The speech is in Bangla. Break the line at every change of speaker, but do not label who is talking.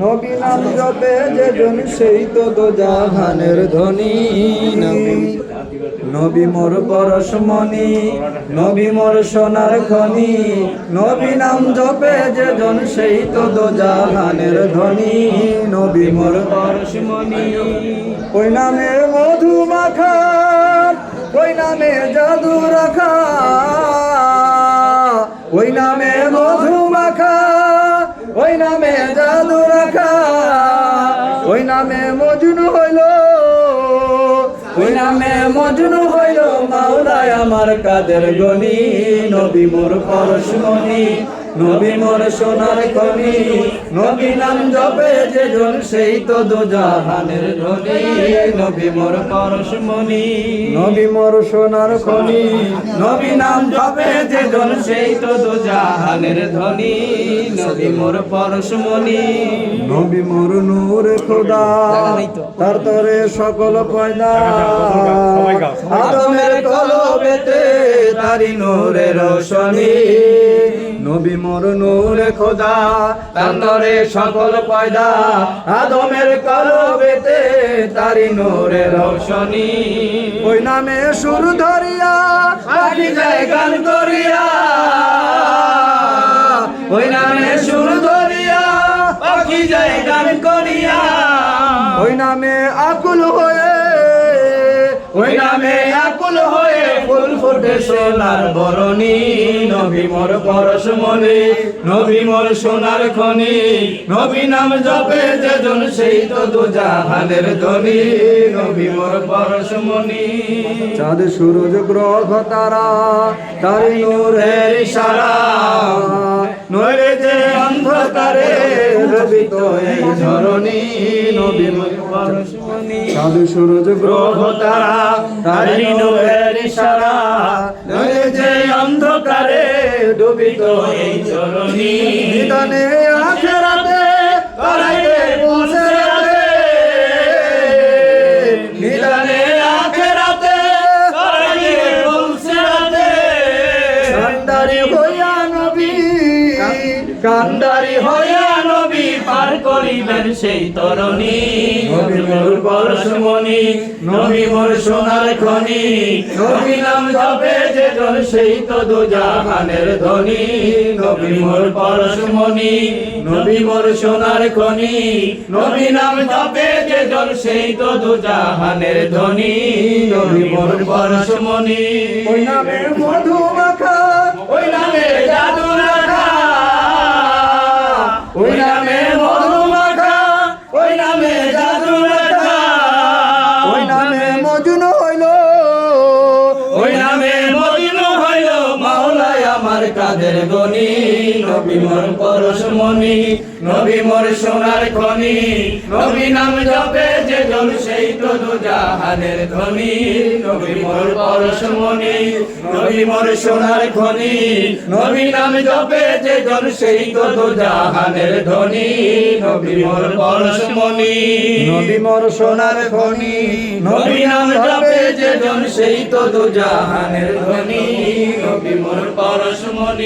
নবী জপে যে জন সেই তো দো জাহানের ধনী নবী মোর পরশমণি, নবী মোর সোনার খনি। নবী নাম জপে যে জন সেই তো দো জাহানের ধনী নবী মোর পরশমণি। ওই নামে মধু মাখা ওই নামে জাদু রাখা নামে জাদু রাখা, ওই নামে মজুন হইল। ওই নামে মজুন হইল মাওলায় আমার কাদের গনি, নবী মোর পরশমণি নবী মোর সোনার খনি নবী নাম জপে যে জন সেই তো দু জাহানের ধনী নবী মোর পরশমণি নবী মোর সোনার খনি নবী নাম জপে যে জন সেই তো দু জাহানের ধনী নবী মোর পরশমণি নবী মোর নূর খোদা তার তরে সকল পয়দা। আদমের কলবেতে তারি নূরে রোশনী। নবী মোর নূরে খোদা, তার তরে সকল পয়দা। আদমের কলবেতে তারি নূরে রোশনী। ওই নামে সুর ধরিয়া পাখি যায় গান করিয়া। ওই নামে সুর ধরিয়া পাখি যায় গান করিয়া। ওই নামে আকুল হয়ে, ওই নামে আকুল হয়ে ফুটে সোনার বরণী নবী মোর পরশমণি নবী মোর সোনার খনি নবী নাম জপে যেজন সেই তো দু জাহানের ধনী নবী মোর পরশমণি। চাঁদ সূরজ গ্রহ তারা তারি নূরের ইশারা নইলে যে অন্ধকারে রবি তো এই ধরণী নবী মোর সূরজ গ্রহ তারা তারি নূরের ইশারা যে অন্ধকারে ডুবিত এই চরণী নিদানে কান্দারি হইয়া নবী পার করিবেন সেই তরণী। নবী মোর পরশমণি। নবী মোর সোনার খনি। নবী নাম জপে যে জন সেই তো দু জাহানের ধনী। নবী মোর পরশমণি নবী মোর সোনার খনি। নবী নাম জপে যে জন সেই তো দু জাহানের ধনী। নবী মোর পরশমণি ওই নামে মধু কাদের গনি নবী মোর পরশমণি নবী মোর সোনার খনি নবী নাম জপে যে জন সেই তো দু জাহানের ধনী নবী মোর পরশমণি নবী মোর সোনার খনি নবী নাম জপে যে জন সেই তো দু জাহানের ধনী নবী মোর পরশমণি নবী মোর সোনার খনি নবী নাম জপে যে জন সেই তো দু জাহানের ধনী নবী মোর পরশমণি